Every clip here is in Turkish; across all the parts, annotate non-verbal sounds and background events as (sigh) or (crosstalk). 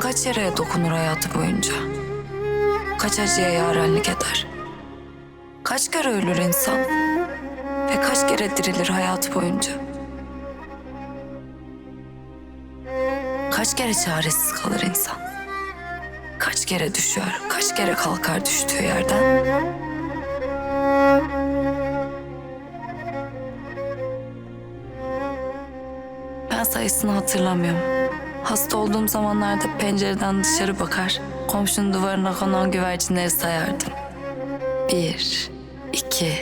kaç yaraya dokunur hayatı boyunca? Kaç acıya yarenlik eder? Kaç kere ölür insan? Ve kaç kere dirilir hayatı boyunca? Kaç kere çaresiz kalır insan? Kaç kere düşer, kaç kere kalkar düştüğü yerden? Ben sayısını hatırlamıyorum. Hasta olduğum zamanlarda pencereden dışarı bakar, komşunun duvarına konan güvercinleri sayardım. Bir, iki,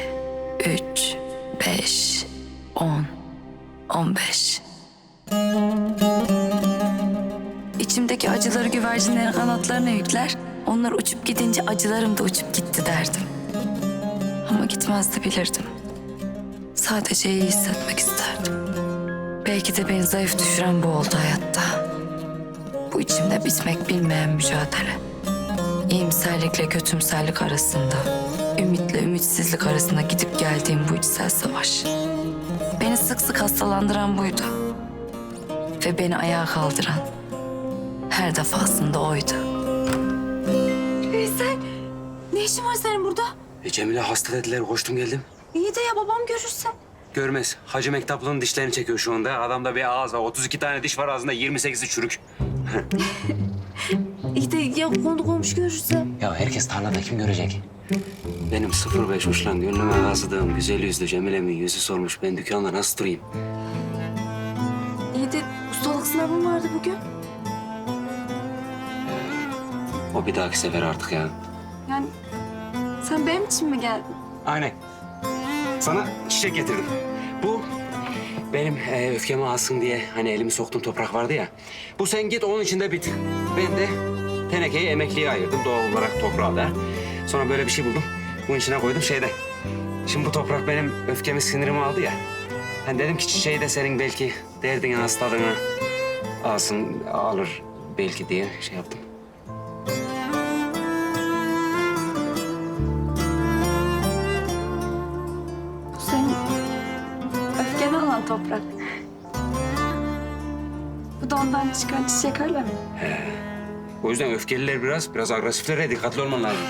üç, beş, on, on beş. İçimdeki acıları güvercinlerin kanatlarına yükler, onlar uçup gidince acılarım da uçup gitti derdim. Ama gitmez de bilirdim. Sadece iyi hissetmek isterdim. Belki de beni zayıf düşüren bu oldu hayatta. Bu içimde bitmek bilmeyen mücadele. İyimserlikle kötümserlik arasında, ümitle ümitsizlik arasında gidip geldiğim bu içsel savaş. Beni sık sık hastalandıran buydu. Ve beni ayağa kaldıran her defasında oydu. Veysel, ne işin var senin burada? E Cemile hasta dediler, koştum geldim. İyi de ya babam görürse. Görmez. Hacı Mektaplı'nın dişlerini çekiyor şu anda. Adamda bir ağız var. 32 tane diş var ağzında, 28'i çürük. (laughs) İyi de ya konu komşu görürse. Ya herkes tarlada kim görecek? Benim 05 uçlan gönlüme kazıdığım güzel yüzlü Cemile'min yüzü sormuş. Ben dükkanda nasıl durayım? İyi de ustalık sınavım vardı bugün. O bir dahaki sefer artık ya. Yani sen benim için mi geldin? Aynen. Sana çiçek getirdim. Bu benim e, öfkemi alsın diye hani elimi soktuğum toprak vardı ya. Bu sen git onun içinde bit. Ben de tenekeyi emekliye ayırdım doğal olarak toprağa da. Sonra böyle bir şey buldum. Bunun içine koydum şeyde. Şimdi bu toprak benim öfkemi sinirimi aldı ya. Ben dedim ki çiçeği de senin belki derdini hastalığını alsın alır belki diye şey yaptım. Toprak. Bu da ondan çıkan çiçek öyle mi? O yüzden öfkeliler biraz, biraz agresiflere dikkatli olman lazım.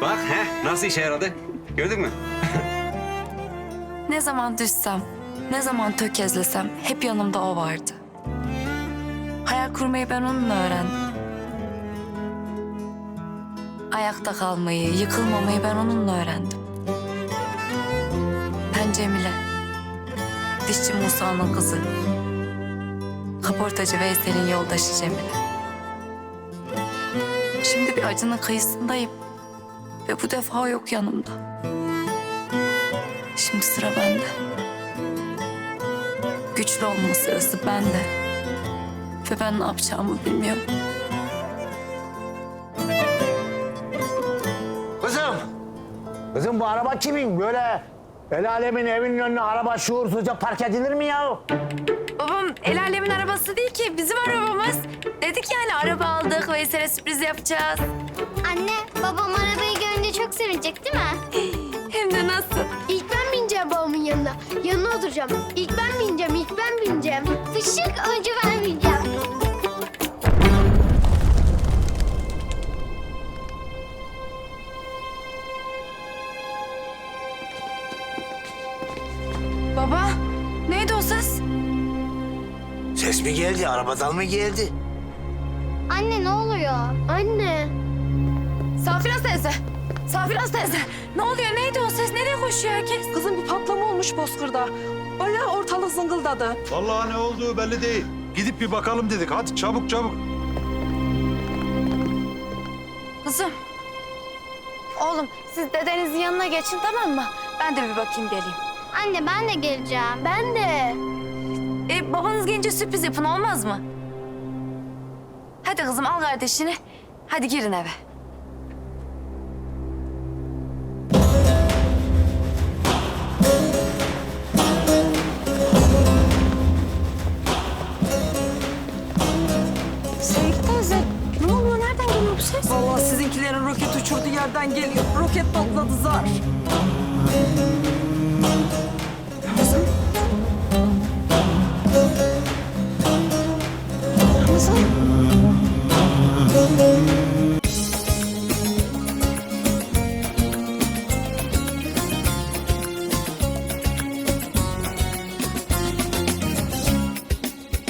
Bak he nasıl işe yaradı? Gördün mü? (laughs) Ne zaman düşsem, ne zaman tökezlesem hep yanımda o vardı. Hayal kurmayı ben onunla öğrendim. Ayakta kalmayı, yıkılmamayı ben onunla öğrendim. Ben Cemile. Dişçi Musa'nın kızı. Kaportacı Veysel'in yoldaşı Cemile. Şimdi bir acının kıyısındayım. Ve bu defa yok yanımda. Şimdi sıra bende. Güçlü olma sırası bende. Ve ben ne yapacağımı bilmiyorum. Kızım. Kızım bu araba kimin? Böyle el alemin evinin önüne araba şuursuzca park edilir mi ya? Babam el alemin arabası değil ki bizim arabamız. Dedik yani araba aldık Veysel'e sürpriz yapacağız. Anne, babam arabayı görünce çok sevinecek değil mi? (gasps) Hem de nasıl? İlk ben bineceğim babamın yanına. Yanına oturacağım. İlk ben bineceğim, ilk ben bineceğim. Fışık önce ben bineceğim. Baba neydi o ses? Ses mi geldi? Arabadan mı geldi? Anne ne oluyor? Anne. Safiraz teyze. Safiraz teyze. Ne oluyor? Neydi o ses? Nereye koşuyor herkes? Kızım bir patlama olmuş Bozkır'da. Bayağı ortalık zıngıldadı. Vallahi ne olduğu belli değil. Gidip bir bakalım dedik. Hadi çabuk çabuk. Kızım. Oğlum siz dedenizin yanına geçin tamam mı? Ben de bir bakayım geleyim. Anne ben de geleceğim. Ben de. E, babanız gelince sürpriz yapın olmaz mı? Hadi kızım al kardeşini. Hadi girin eve. Sevgi teyze ne oluyor? Nereden geliyor bu ses? Vallahi sizinkilerin roket uçurduğu yerden geliyor. Roket patladı zar.